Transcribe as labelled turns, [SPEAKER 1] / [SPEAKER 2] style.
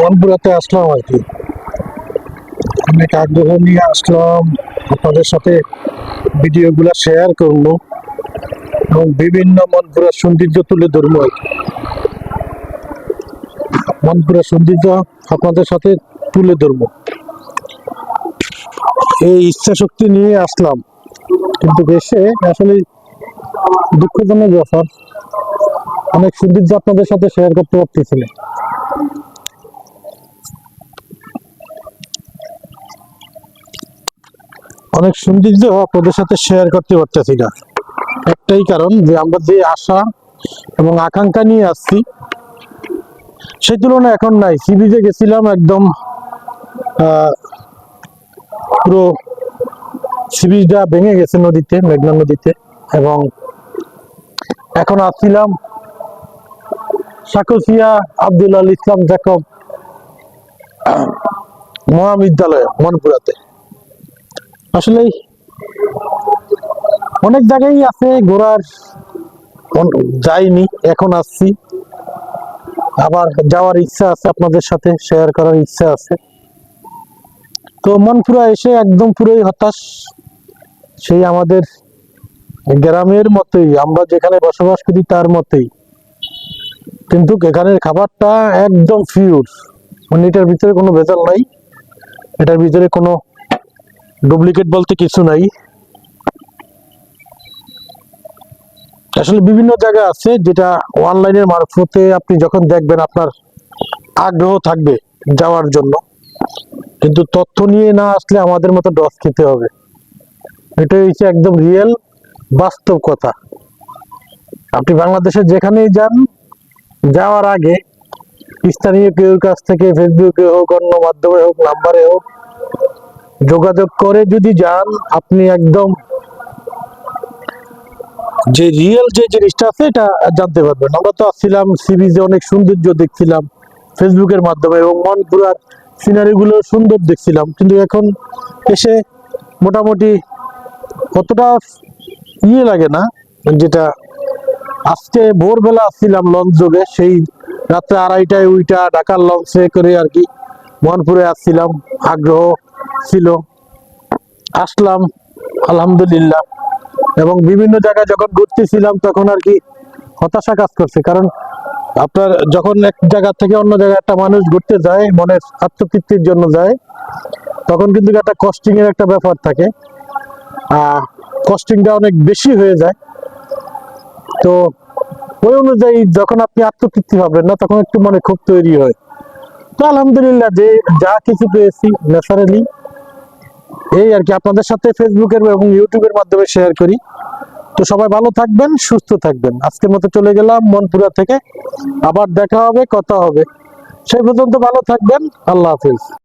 [SPEAKER 1] মনপুরাতে আসলাম আর কি। অনেক আগ্রহ নিয়ে আসলাম, আপনাদের সাথে ভিডিওগুলো শেয়ার করব এবং বিভিন্ন মনপুরা সৌন্দর্য তুলে ধরবো আর। মনপুরা সৌন্দর্য আপনাদের সাথে তুলে ধরবো। এই ইচ্ছা শক্তি নিয়ে আসলাম, কিন্তু দেশে আসলে দুঃখজনক ব্যাপার, অনেক সৌন্দর্য আপনাদের সাথে শেয়ার করতে পারতেছি অনেক সৌন্দর্য আপনাদের সাথে শেয়ার করতে পারতেছি না। একটাই কারণ যে আমরা যে আশা এবং আকাঙ্ক্ষা নিয়ে আসছি, সেই তুলনায় এখন নাই। সিবিজে গেছিলাম একদম পুরো সিবিজটা ভেঙে গেছে নদীতে, মেঘনা নদীতে এবং এখন আসছিলাম সাকসিয়া আব্দুল আল ইসলাম জাকব মহাবিদ্যালয়, মনপুরাতে। আসলে অনেক জায়গায় আছে, ঘোরার যাইনি, এখন আসছি। আবার যাওয়ার ইচ্ছা আছে, আপনাদের সাথে শেয়ার করার ইচ্ছা আছে। তো মনপুরা এসে একদম পুরোই হতাশ। সেই আমাদের গ্রামের মতোই, আমরা যেখানে বসবাস করি তার মতোই। কিন্তু এখানের খাবারটা একদম পিওর মানে এটার ভিতরে কোনো ভেজাল নাই। এটার ভিতরে কোনো ডুপ্লিকেট বলতে কিছু নাই। আসলে বিভিন্ন জায়গা আছে যেটা অনলাইনের মারফতে আপনি যখন দেখবেন আপনার আগ্রহ থাকবে যাওয়ার জন্য, কিন্তু তথ্য নিয়ে না আসলে আমাদের মতো ডস খেতে হবে। এটাই হচ্ছে একদম রিয়েল বাস্তব কথা। আপনি বাংলাদেশে যেখানেই যান, যাওয়ার আগে স্থানীয় কেউর কাছ থেকে ফেসবুকে হোক, অন্য মাধ্যমে হোক নাম্বারে হোক যোগাযোগ করে যদি যান, আপনি একদম যে রিয়েল যে জিনিসটা আছে, এটা জানতে পারবেন। আমরা তো আসছিলাম সিরিজে অনেক সৌন্দর্য দেখছিলাম ফেসবুকের মাধ্যমে এবং মনপুরার সিনারি গুলো সুন্দর দেখছিলাম। কিন্তু এখন এসে মোটামুটি অতটা ইয়ে লাগে না, যেটা আজকে ভোরবেলা আসছিলাম লঞ্চ যোগে, সেই রাত্রে আড়াইটায় উইটা ঢাকার লঞ্চে করে আর কি মনপুরে আসছিলাম। আগ্রহ ছিল। আসলাম, আলহামদুলিল্লাহ। এবং বিভিন্ন জায়গায় যখন ঘুরতেছিলাম, তখন আর কি হতাশা কাজ করছে। কারণ আপনার যখন এক জায়গা থেকে অন্য জায়গায় একটা মানুষ ঘুরতে যায় মনের আত্মতৃপ্তির জন্য যায়, তখন কিন্তু একটা কস্টিং এর একটা ব্যাপার থাকে। কস্টিংটা অনেক বেশি হয়ে যায়। তো ওই অনুযায়ী যখন আপনি আত্মতৃপ্তি পাবেন না, তখন একটু মনে খুব তৈরি হয়। তো আলহামদুলিল্লাহ যে যা কিছু পেয়েছি ন্যাচারালি, এই আর কি আপনাদের সাথে ফেসবুকের এবং ইউটিউবের মাধ্যমে শেয়ার করি। তো সবাই ভালো থাকবেন, সুস্থ থাকবেন। আজকের মতো চলে গেলাম মনপুরা থেকে। আবার দেখা হবে, কথা হবে। সেই পর্যন্ত ভালো থাকবেন। আল্লাহ হাফিজ।